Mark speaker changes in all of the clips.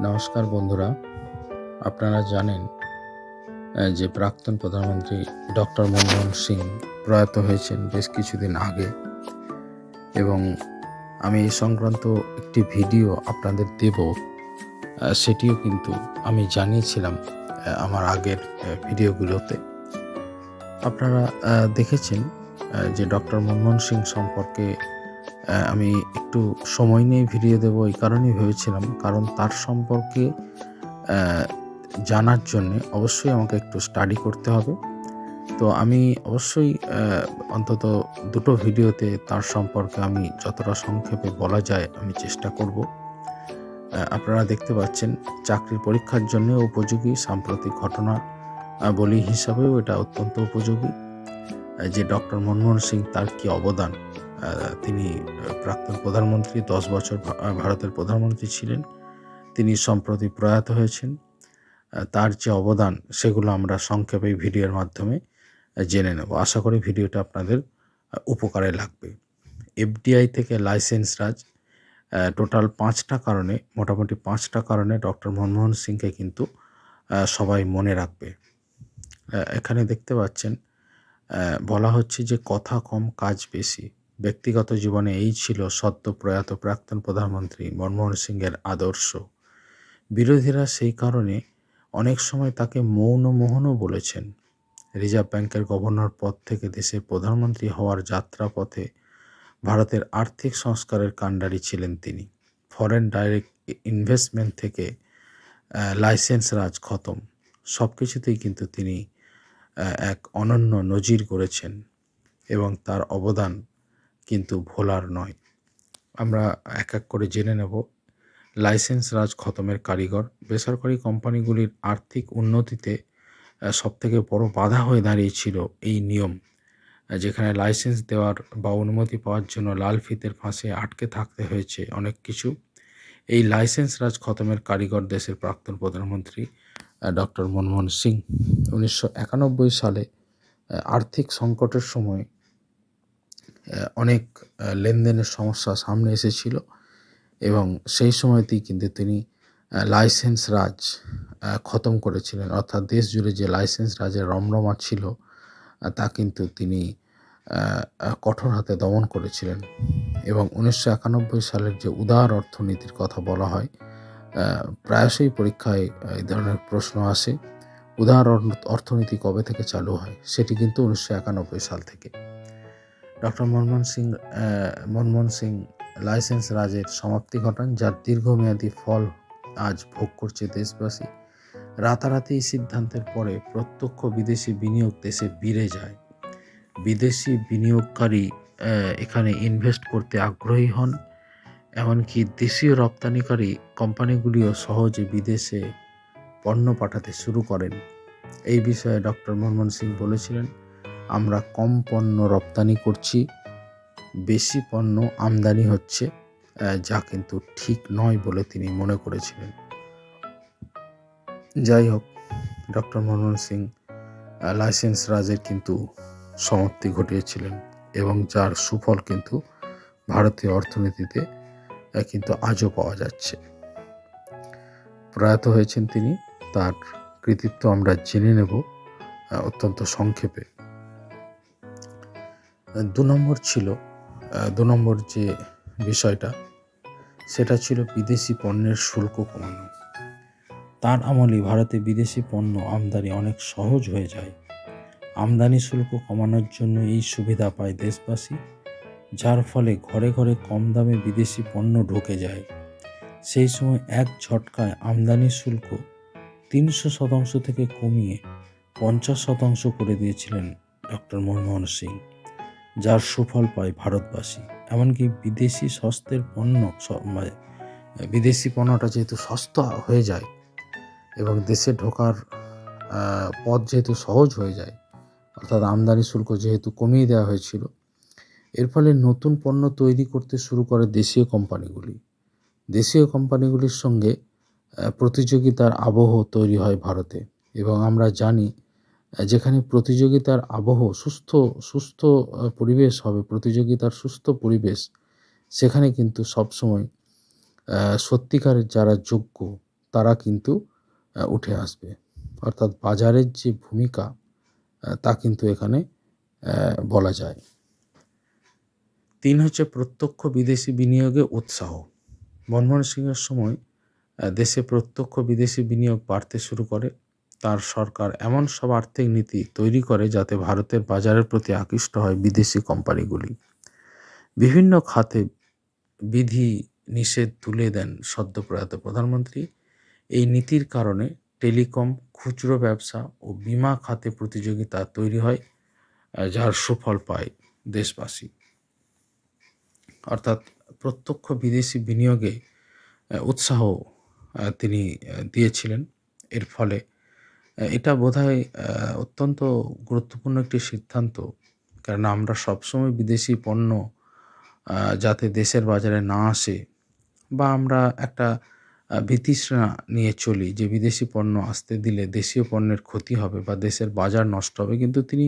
Speaker 1: নমস্কার বন্ধুরা। আপনারা জানেন যে প্রাক্তন প্রধানমন্ত্রী ডক্টর মনমোহন সিং প্রয়াত হয়েছেন বেশ কিছুদিন আগে এবং আমি এই সংক্রান্ত একটি ভিডিও আপনাদের দেব সেটিও কিন্তু আমি জানিয়েছিলাম আমার আগের ভিডিওগুলোতে। আপনারা দেখেছেন যে ডক্টর মনমোহন সিং সম্পর্কে আমি একটু সময় নিয়ে ভিডিও দেবো এই কারণেই ভেবেছিলাম। কারণ তার সম্পর্কে জানার জন্যে অবশ্যই আমাকে একটু স্টাডি করতে হবে। তো আমি অবশ্যই অন্তত দুটো ভিডিওতে তার সম্পর্কে আমি যতটা সংক্ষেপে বলা যায় আমি চেষ্টা করব। আপনারা দেখতে পাচ্ছেন, চাকরির পরীক্ষার জন্য উপযোগী, সাম্প্রতিক ঘটনা বলি হিসাবেও এটা অত্যন্ত উপযোগী। যে ডক্টর মনমোহন সিং তার কি অবদান? তিনি প্রাক্তন প্রধানমন্ত্রী, দশ বছর ভারতের প্রধানমন্ত্রী ছিলেন। তিনি সম্প্রতি প্রয়াত হয়েছেন। তার যে অবদান, সেগুলো আমরা সংক্ষেপে ভিডিওর মাধ্যমে জেনে নেব। আশা করি ভিডিওটা আপনাদের উপকারে লাগবে। এফডিআই থেকে লাইসেন্স রাজ টোটাল পাঁচটা কারণে, মোটামুটি পাঁচটা কারণে ডক্টর মনমোহন সিংকে কিন্তু সবাই মনে রাখবে। এখানে দেখতে পাচ্ছেন বলা হচ্ছে যে কথা কম, কাজ বেশি। ব্যক্তিগত জীবনে এই ছিল সদ্য প্রয়াত প্রাক্তন প্রধানমন্ত্রী মনমোহন সিংয়ের আদর্শ। বিরোধীরা সেই কারণে অনেক সময় তাকে মৌন মোহনও বলেছেন। রিজার্ভ ব্যাংকের গভর্নর পদ থেকে দেশের প্রধানমন্ত্রী হওয়ার যাত্রাপথে ভারতের আর্থিক সংস্কারের কাণ্ডারি ছিলেন তিনি। ফরেন ডাইরেক্ট ইনভেস্টমেন্ট থেকে লাইসেন্স রাজ খতম। সব কিছুতেই কিন্তু তিনি এক অনন্য নজির করেছেন এবং তার অবদান কিন্তু ভোলার নয়। আমরা এক এক করে জেনে নেব। লাইসেন্স রাজ খতমের কারিগর। বেসরকারি কোম্পানিগুলির আর্থিক উন্নতিতে সবথেকে বড় বাধা হয়ে দাঁড়িয়েছিল এই নিয়ম, যেখানে লাইসেন্স দেওয়ার বা অনুমতি পাওয়ার জন্য লাল ফিতের ফাঁসে আটকে থাকতে হয়েছে অনেক কিছু। এই লাইসেন্স রাজ খতমের কারিগর দেশের প্রাক্তন প্রধানমন্ত্রী ডক্টর মনমোহন সিং। উনিশশো একানব্বই সালে আর্থিক সংকটের সময় অনেক লেনদেনের সমস্যা সামনে এসেছিল এবং সেই সময়তেই কিন্তু তিনি লাইসেন্স রাজ খতম করেছিলেন। অর্থাৎ দেশ জুড়ে যে লাইসেন্স রাজের রমরমা ছিল তা কিন্তু তিনি কঠোর হাতে দমন করেছিলেন এবং উনিশশো একানব্বই সালের যে উদার অর্থনীতির কথা বলা হয় প্রায়শই পরীক্ষায় এই ধরনের প্রশ্ন আসে, উদার অর্থনীতি কবে থেকে চালু হয়? সেটি কিন্তু উনিশশো একানব্বই সাল থেকে। ডক্টর মনমোহন সিং মনমোহন সিং লাইসেন্স রাজের সমাপ্তি ঘটান, যার দীর্ঘমেয়াদী ফল আজ ভোগ করছে দেশবাসী। রাতারাতি এই সিদ্ধান্তের পরে প্রত্যক্ষ বিদেশি বিনিয়োগ দেশে বেড়ে যায়। বিদেশি বিনিয়োগকারী এখানে ইনভেস্ট করতে আগ্রহী হন, এমনকি দেশীয় রপ্তানিকারী কোম্পানিগুলিও সহজে বিদেশে পণ্য পাঠাতে শুরু করেন। এই বিষয়ে ডক্টর মনমোহন সিং বলেছিলেন আমরা কম পণ্য রপ্তানি করছি, বেশি পণ্য আমদানি হচ্ছে যা কিন্তু ঠিক নয় বলে তিনি মনে করেছিলেন। যাই হোক, ডক্টর মনমোহন সিং লাইসেন্স রাজের কিন্তু সমাপ্তি ঘটিয়েছিলেন এবং যার সুফল কিন্তু ভারতীয় অর্থনীতিতে কিন্তু আজও পাওয়া যাচ্ছে। প্রয়াত হয়েছেন তিনি, তার কৃতিত্ব আমরা জেনে নেব অত্যন্ত সংক্ষেপে। দু নম্বর ছিল দু নম্বর যে বিষয়টা, সেটা ছিল বিদেশি পণ্যের শুল্ক কমানো। তার আমলে ভারতে বিদেশি পণ্য আমদানি অনেক সহজ হয়ে যায়। আমদানি শুল্ক কমানোর জন্য এই সুবিধা পায় দেশবাসী, যার ফলে ঘরে ঘরে কম দামে বিদেশি পণ্য ঢুকে যায়। সেই সময় এক ঝটকায় আমদানি শুল্ক তিনশো শতাংশ থেকে কমিয়ে পঞ্চাশ শতাংশ করে দিয়েছিলেন ডক্টর মনমোহন সিং। যার সুফল পায় ভারতবাসী। এমনকি বিদেশি সস্তের পণ্য মানে বিদেশি পণ্যটা যেহেতু সস্তা হয়ে যায় এবং দেশে ঢোকার পথ যেহেতু সহজ হয়ে যায়, অর্থাৎ আমদানি শুল্ক যেহেতু কমিয়ে দেওয়া হয়েছিল, এর ফলে নতুন পণ্য তৈরি করতে শুরু করে দেশীয় কোম্পানিগুলি। দেশীয় কোম্পানিগুলির সঙ্গে প্রতিযোগিতার আবহ তৈরি হয় ভারতে এবং আমরা জানি যেখানে প্রতিযোগিতার আবহ সুস্থ সুস্থ পরিবেশ হবে, প্রতিযোগিতার সুস্থ পরিবেশ, সেখানে কিন্তু সবসময় সত্যিকারের যারা যোগ্য, তারা কিন্তু উঠে আসবে। অর্থাৎ বাজারের যে ভূমিকা তা কিন্তু এখানে বলা যায়। তিন হচ্ছে প্রত্যক্ষ বিদেশি বিনিয়োগে উৎসাহ। মনমোহন সিংয়ের সময় দেশে প্রত্যক্ষ বিদেশি বিনিয়োগ বাড়তে শুরু করে। তার সরকার এমন সব আর্থিক নীতি তৈরি করে যাতে ভারতের বাজারের প্রতি আকৃষ্ট হয় বিদেশি কোম্পানিগুলি। বিভিন্ন খাতে বিধি নিষেধ তুলে দেন সদ্য প্রয়াত প্রধানমন্ত্রী। এই নীতির কারণে টেলিকম, খুচরো ব্যবসা ও বিমা খাতে প্রতিযোগিতা তৈরি হয় যার সুফল পায় দেশবাসী। অর্থাৎ প্রত্যক্ষ বিদেশি বিনিয়োগে উৎসাহ তিনি দিয়েছিলেন। এর ফলে এটা আহ, অত্যন্ত গুরুত্বপূর্ণ একটি সিদ্ধান্ত। কারণ আমরা সবসময় বিদেশি পণ্য যাতে দেশের বাজারে না আসে বা আমরা একটা ভীতিস্রা নিয়ে চলি যে বিদেশি পণ্য আসতে দিলে দেশীয় পণ্যের ক্ষতি হবে বা দেশের বাজার নষ্ট হবে। কিন্তু তিনি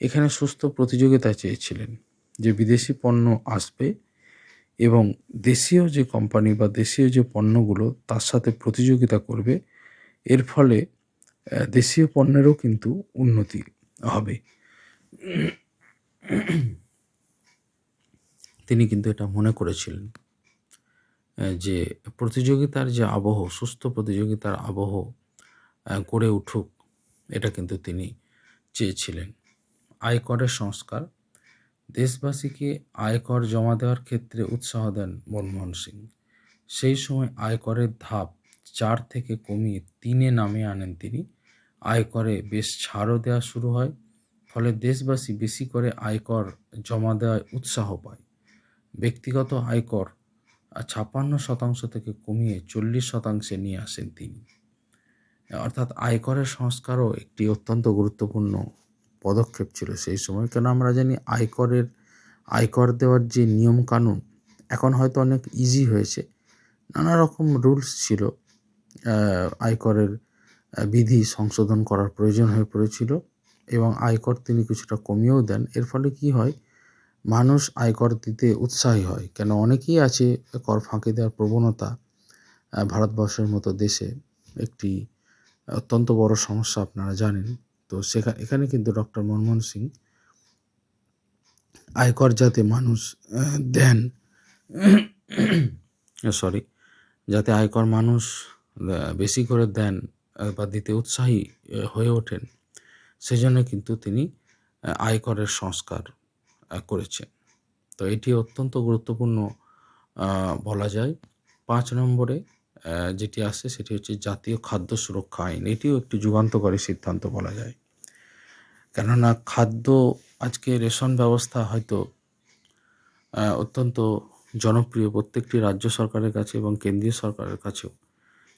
Speaker 1: এখানে সুস্থ প্রতিযোগিতা চেয়েছিলেন যে বিদেশি পণ্য আসবে এবং দেশীয় যে কোম্পানি বা দেশীয় যে পণ্যগুলো তার সাথে প্রতিযোগিতা করবে। এর ফলে দেশীয় পণ্যেরও কিন্তু উন্নতি হবে। তিনি কিন্তু এটা মনে করেছিলেন যে প্রতিযোগিতার যে আবহ, সুস্থ প্রতিযোগিতার আবহ গড়ে উঠুক, এটা কিন্তু তিনি চেয়েছিলেন। আয়করের সংস্কার। দেশবাসীকে আয়কর জমা দেওয়ার ক্ষেত্রে উৎসাহ দেন মনমোহন সিং। সেই সময় আয়করের ধাপ চার থেকে কমিয়ে তিনে নামে আনেন তিনি। আয়করে বেশ ছাড়ও দেওয়া শুরু হয়, ফলে দেশবাসী বেশি করে আয়কর জমা দেওয়ায় উৎসাহ পায়। ব্যক্তিগত আয়কর ছাপ্পান্ন শতাংশ থেকে কমিয়ে চল্লিশ শতাংশে নিয়ে আসেন তিনি। অর্থাৎ আয়করের সংস্কারও একটি অত্যন্ত গুরুত্বপূর্ণ পদক্ষেপ ছিল সেই সময়। কেন আমরা জানি আয়করের, আয়কর দেওয়ার যে নিয়ম কানুন এখন হয়তো অনেক ইজি হয়েছে। নানা রকম রুলস ছিল আয়করের বিধি সংশোধন করার প্রয়োজন হয়ে পড়েছিল এবং আয়কর তিনি কিছুটা কমিয়েও দেন। এর ফলে কি হয়? মানুষ আয়কর দিতে উৎসাহী হয়। কেন? অনেকেই আছে কর ফাঁকি দেওয়ার প্রবণতা ভারতবর্ষের মতো দেশে একটি অত্যন্ত বড় সমস্যা আপনারা জানেন। তো সেখানে এখানে কিন্তু ডক্টর মনমোহন সিং আয়কর যাতে মানুষ দেন সরি যাতে আয়কর মানুষ বেশি করে দেন বা দিতে উৎসাহী হয়ে ওঠেন। সেজন্য কিন্তু তিনি আয়করের সংস্কার করেছেন। তো এটি অত্যন্ত গুরুত্বপূর্ণ বলা যায়। পাঁচ নম্বরে যেটি আসে সেটি হচ্ছে জাতীয় খাদ্য সুরক্ষা আইন। এটিও একটি যুগান্তকারী সিদ্ধান্ত বলা যায়। কেননা খাদ্য, আজকে রেশন ব্যবস্থা হয়তো অত্যন্ত জনপ্রিয় প্রত্যেকটি রাজ্য সরকারের কাছে এবং কেন্দ্রীয় সরকারের কাছেও।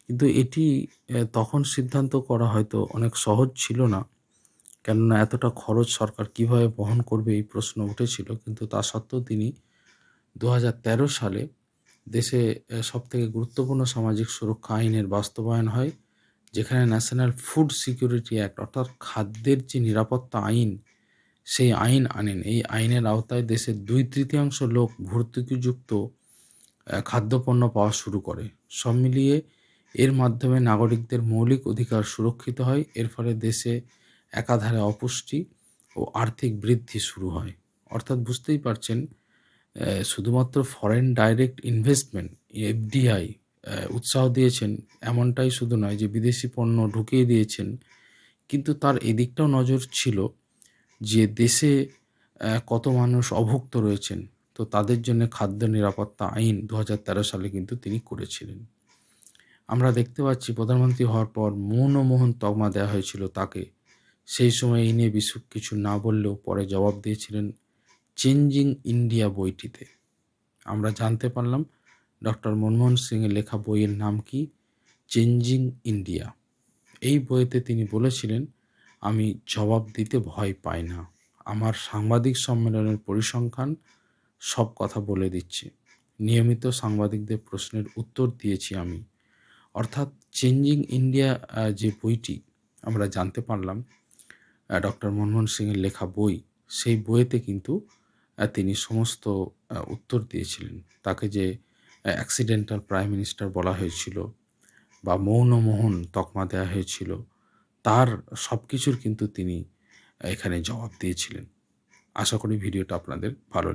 Speaker 1: কিন্তু এটি তখন সিদ্ধান্ত করা হয়তো অনেক সহজ ছিল না। কেননা এতটা খরচ সরকার কীভাবে বহন করবে এই প্রশ্ন উঠেছিল। কিন্তু তা সত্ত্বেও তিনি দু হাজার তেরো সালে দেশে সব থেকে গুরুত্বপূর্ণ সামাজিক সুরক্ষা আইনের বাস্তবায়ন হয়, যেখানে ন্যাশনাল ফুড সিকিউরিটি অ্যাক্ট অর্থাৎ খাদ্যের যে নিরাপত্তা আইন, সেই আইন আনেন। এই আইনের আওতায় দেশের দুই তৃতীয়াংশ লোক ভর্তুকিযুক্ত খাদ্যপণ্য পাওয়া শুরু করে। সব মিলিয়ে এর মাধ্যমে নাগরিকদের মৌলিক অধিকার সুরক্ষিত হয়। এর ফলে দেশে একাধারে অপুষ্টি ও আর্থিক বৃদ্ধি শুরু হয়। অর্থাৎ বুঝতেই পারছেন শুধুমাত্র ফরেন ডাইরেক্ট ইনভেস্টমেন্ট এফডিআই উৎসাহ দিয়েছেন এমনটাই শুধু নয় যে বিদেশি পণ্য ঢুকিয়ে দিয়েছেন। কিন্তু তার এদিকটাও নজর ছিল যে দেশে কত মানুষ অভুক্ত রয়েছেন। তো তাদের জন্য খাদ্য নিরাপত্তা আইন দু হাজার তেরো সালে কিন্তু তিনি করেছিলেন। আমরা দেখতে পাচ্ছি প্রধানমন্ত্রী হওয়ার পর মৌন মোহন তকমা দেওয়া হয়েছিল তাকে। সেই সময় এই নিয়ে বিশু কিছু না বললেও পরে জবাব দিয়েছিলেন চেঞ্জিং ইন্ডিয়া বইটিতে। আমরা জানতে পারলাম ডক্টর মনমোহন সিংয়ের লেখা বইয়ের নাম কি? Changing India. এই বইতে তিনি বলেছিলেন, আমি জবাব দিতে ভয় পাই না। আমার সাংবাদিক সম্মেলনের পরিসংখ্যান সব কথা বলে দিচ্ছে। নিয়মিত সাংবাদিকদের প্রশ্নের উত্তর দিয়েছি আমি। অর্থাৎ চেঞ্জিং ইন্ডিয়া যে বইটি আমরা জানতে পারলাম ডক্টর মনমোহন সিংয়ের লেখা বই, সেই বইয়েতে কিন্তু তিনি সমস্ত উত্তর দিয়েছিলেন। তাকে যে অ্যাক্সিডেন্টাল প্রাইম মিনিস্টার বলা হয়েছিল বা মৌনমোহন তকমা দেওয়া হয়েছিল, তার সব কিছুর কিন্তু তিনি এখানে জবাব দিয়েছিলেন। আশা করি ভিডিওটা আপনাদের ভালো